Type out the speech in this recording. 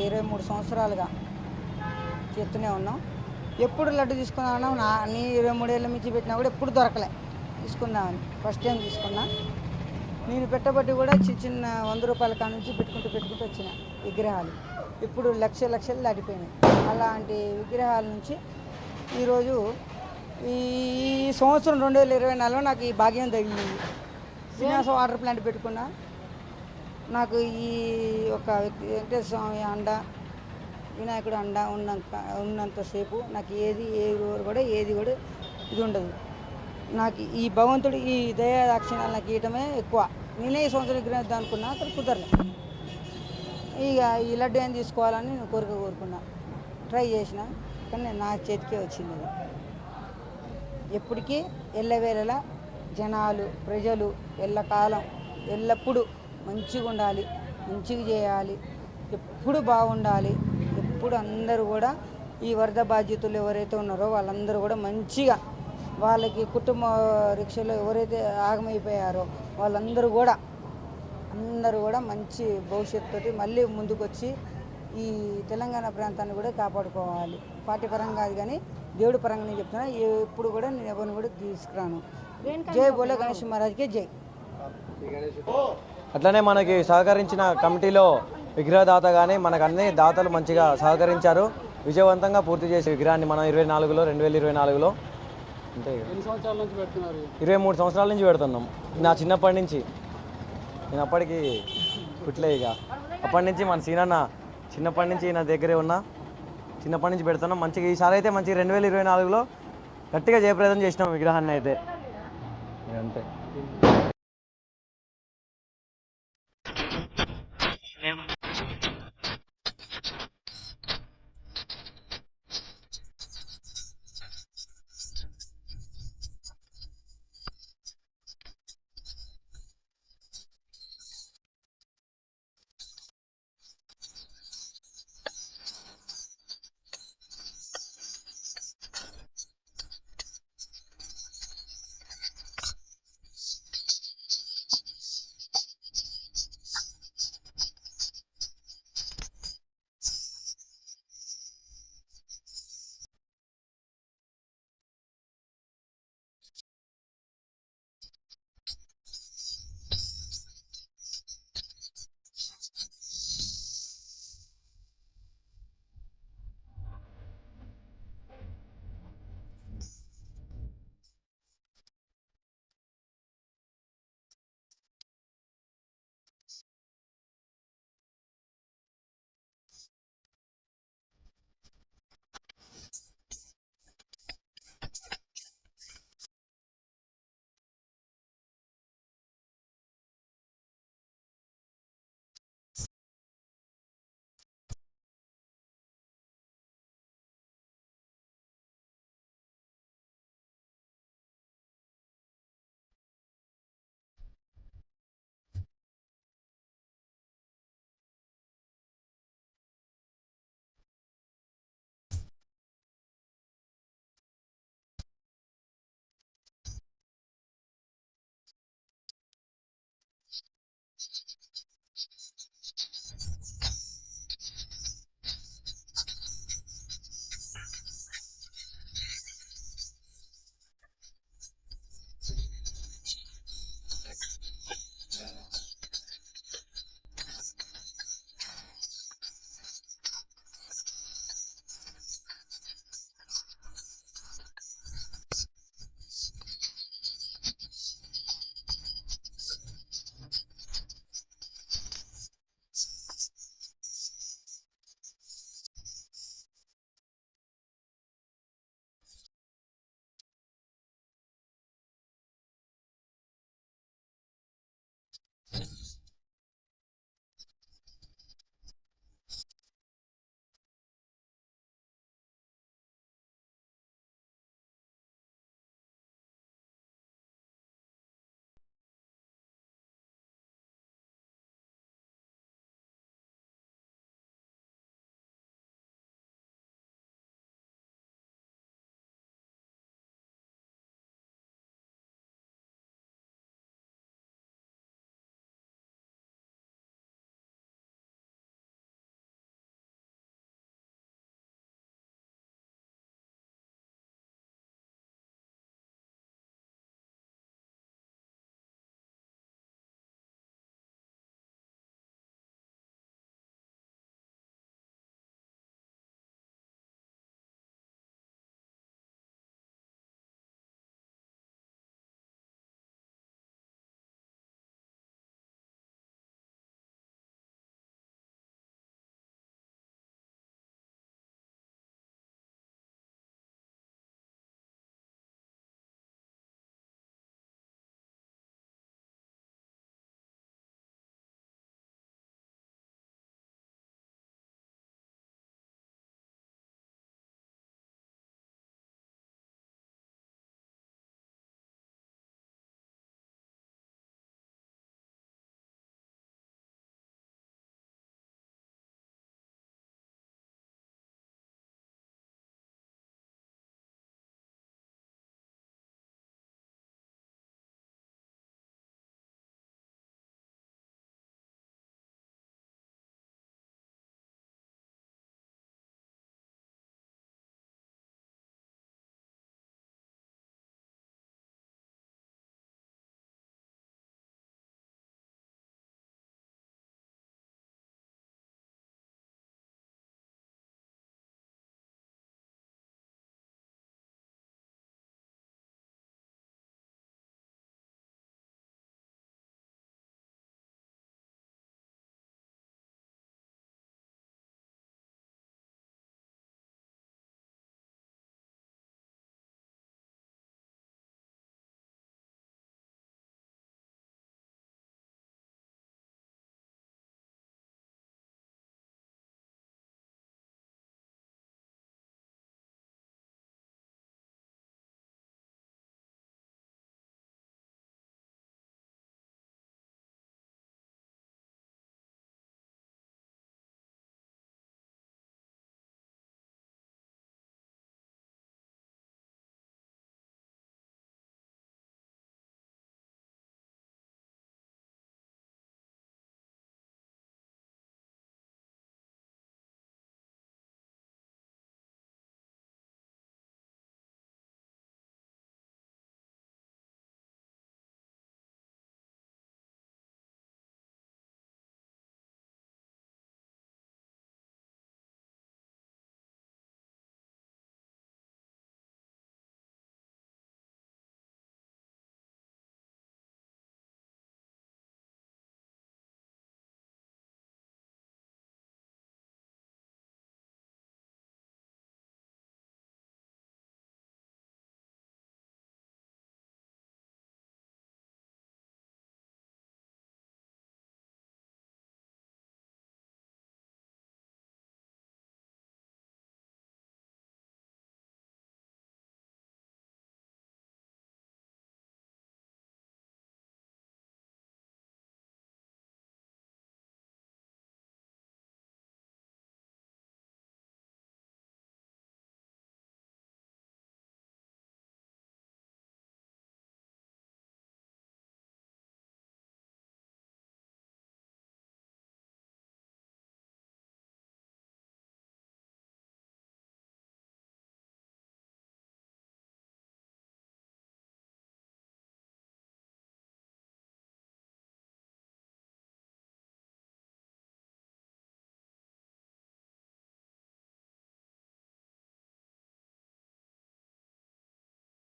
ఇరవై మూడు సంవత్సరాలుగా చేస్తూనే ఉన్నాం. ఎప్పుడు లడ్డు తీసుకున్నామన్నా నా నీ ఇరవై మూడేళ్ళ నుంచి పెట్టినా కూడా ఎప్పుడు దొరకలే. తీసుకుందామని. ఫస్ట్ టైం తీసుకున్నా. నేను పెట్టబట్టి కూడా చిన్న చిన్న వంద రూపాయల కాడ నుంచి పెట్టుకుంటూ పెట్టుకుంటూ వచ్చిన విగ్రహాలు. ఇప్పుడు లక్ష లక్షలు దాటిపోయినాయి. అలాంటి విగ్రహాల నుంచి ఈరోజు ఈ సంవత్సరం రెండు వేల ఇరవై నాలుగులో నాకు ఈ భాగ్యం తగిలింది. శ్రీనివాస వాటర్ ప్లాంట్ పెట్టుకున్నా. నాకు ఈ ఒక వ్యక్తి వెంకటేశ్వర స్వామి అండ వినాయకుడు అండ ఉన్నంత ఉన్నంతసేపు నాకు ఏది ఏ ఊరు కూడా ఏది కూడా ఇది ఉండదు. నాకు ఈ భగవంతుడు ఈ దయా దాక్షిణాలు నాకు ఇవ్వటమే ఎక్కువ. నేనే ఈ సంవత్సరం విగ్రహం అనుకున్నా అక్కడ కుదరలే. ఇక ఈ లడ్డు ఏం తీసుకోవాలని నేను కోరిక కోరుకున్నా. ట్రై చేసిన కానీ నా చేతికే వచ్చింది అది. ఎప్పటికీ ఎల్లవేళలా జనాలు ప్రజలు ఎల్లకాలం ఎల్లప్పుడూ మంచిగా ఉండాలి మంచిగా చేయాలి ఎప్పుడు బాగుండాలి ఎప్పుడు అందరూ కూడా ఈ వరద బాధ్యతలు ఎవరైతే ఉన్నారో వాళ్ళందరూ కూడా మంచిగా వాళ్ళకి కుటుంబ రిక్షలో ఎవరైతే ఆగమైపోయారో వాళ్ళందరూ కూడా అందరూ కూడా మంచి భవిష్యత్తుతోటి మళ్ళీ ముందుకొచ్చి ఈ తెలంగాణ ప్రాంతాన్ని కూడా కాపాడుకోవాలి. పార్టీ పరంగా కాదు కానీ దేవుడి పరంగా నేను చెప్తున్నా ఎప్పుడు కూడా నేను ఎవరిని కూడా తీసుకురాను. జై బోలే గణేష్ మహారాజ్కి జై. అట్లనే మనకి సహకరించిన కమిటీలో విగ్రహదాత కానీ మనకు అన్ని దాతలు మంచిగా సహకరించారు. విజయవంతంగా పూర్తి చేసే విగ్రహాన్ని మనం ఇరవై నాలుగులో రెండు వేల ఇరవై నాలుగులో అంతే పెడుతున్నారు? ఇరవై మూడు సంవత్సరాల నుంచి పెడుతున్నాం. నా చిన్నప్పటి నుంచి. నేను అప్పటికి పుట్లే ఇక. అప్పటి నుంచి మన సీనన్న చిన్నప్పటి నుంచి నా దగ్గరే ఉన్నా. చిన్నప్పటి నుంచి పెడుతున్నాం. మంచిగా ఈసారి అయితే మంచి రెండు వేల ఇరవై నాలుగులో గట్టిగా జయప్రదం చేసినాం విగ్రహాన్ని అయితే. అంతే.